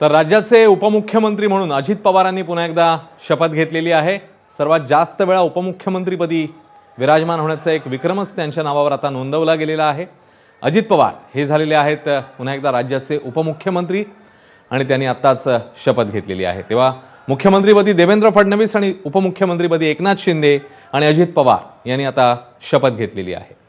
तर राज्याचे उपमुख्यमंत्री म्हणून अजित पवारांनी पुन्हा एकदा शपथ घेतलेली आहे. सर्वात जास्त वेळा उपमुख्यमंत्रीपदी विराजमान होण्याचा एक विक्रमच त्यांच्या नावावर आता नोंदवला गेलेला आहे. अजित पवार हे झालेले आहेत पुन्हा एकदा राज्याचे उपमुख्यमंत्री आणि त्यांनी आत्ताच शपथ घेतलेली आहे. तेव्हा मुख्यमंत्रीपदी देवेंद्र फडणवीस आणि उपमुख्यमंत्रीपदी एकनाथ शिंदे आणि अजित पवार यांनी आता शपथ घेतलेली आहे.